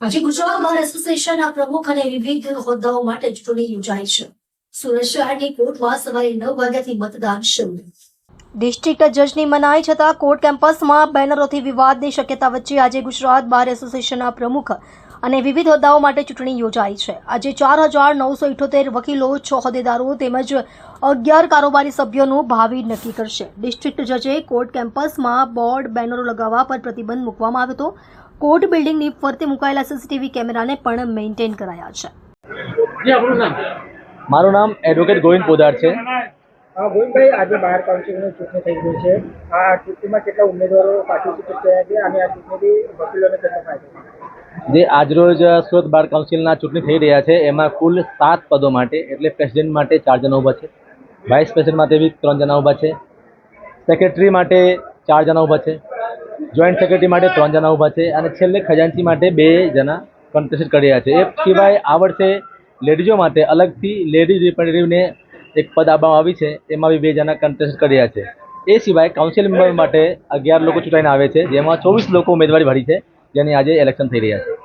આજે ગુજરાત બાર એસોસિએશનના પ્રમુખ અને વિવિધ હોદ્દાઓ માટે ચૂંટણી યોજાઈ છે. સુરત શહેરની કોર્ટમાં સવારે નવ વાગ્યાથી મતદાન શરૂ. ડિસ્ટ્રિક્ટ જજની મનાઈ છતાં કોર્ટ કેમ્પસમાં બેનરોથી વિવાદની શક્યતા વચ્ચે આજે ગુજરાત બાર એસોસિએશનના પ્રમુખ અને વિવિધ હોદ્દાઓ માટે ચૂંટણી યોજાઈ છે. આજે ચાર હજાર નવસો ઇઠોતેર વકીલો છ હોદ્દેદારો તેમજ અગિયાર કારોબારી સભ્યોનું ભાવિ નક્કી કરશે. ડિસ્ટ્રિક્ટ જજે કોર્ટ કેમ્પસમાં બોર્ડ બેનરો લગાવવા પર પ્રતિબંધ મૂકવામાં આવ્યો હતો. કોર્ટ બિલ્ડિંગની ફરતે મુકાયેલા સીસીટીવી કેમેરાને પણ મેન્ટેન કરાયા છે. જી આપણું નામ? મારું નામ એડવોકેટ ગોવિંદ પોદાર છે. ગોવિંદભાઈ આજે બહાર કાઉન્સિલની ચૂંટણી થઈ ગઈ છે. આ ચૂંટણીમાં કેટલા ઉમેદવારો પાર્ટિસિપેટ થયા છે અને આ ચૂંટણીથી વકીલોને કેટલો ફાયદો જે આજરોજ સુરત બાર કાઉન્સિલના ચૂંટણી થઈ રહ્યા છે, એમાં કુલ સાત પદો માટે, એટલે પ્રેસિડેન્ટ માટે ચાર જણા ઊભા છે, વાઇસ પ્રેસિડેન્ટ માટે બી ત્રણ જણા ઊભા છે, સેક્રેટરી માટે ચાર જણા ઊભા છે, જોઈન્ટ સેક્રેટરી માટે ત્રણ જણા ઊભા છે, અને છેલ્લે ખજાનચી માટે બે જણા કન્ટેસ્ટ કરી રહ્યા છે. એ સિવાય આ વર્ષે લેડીઝો માટે અલગથી લેડીઝ રિપ્રેઝેન્ટેટિવને એક પદ આપવામાં આવી છે, એમાં બી બે જણા કન્ટેસ્ટ કરી રહ્યા છે. એ સિવાય કાઉન્સિલ મેમ્બર માટે અગિયાર લોકો ચૂંટાઈને આવે છે, જેમાં ચોવીસ લોકો ઉમેદવારી ભરી છે જેની આજે ઇલેક્શન થઈ રહ્યા છે.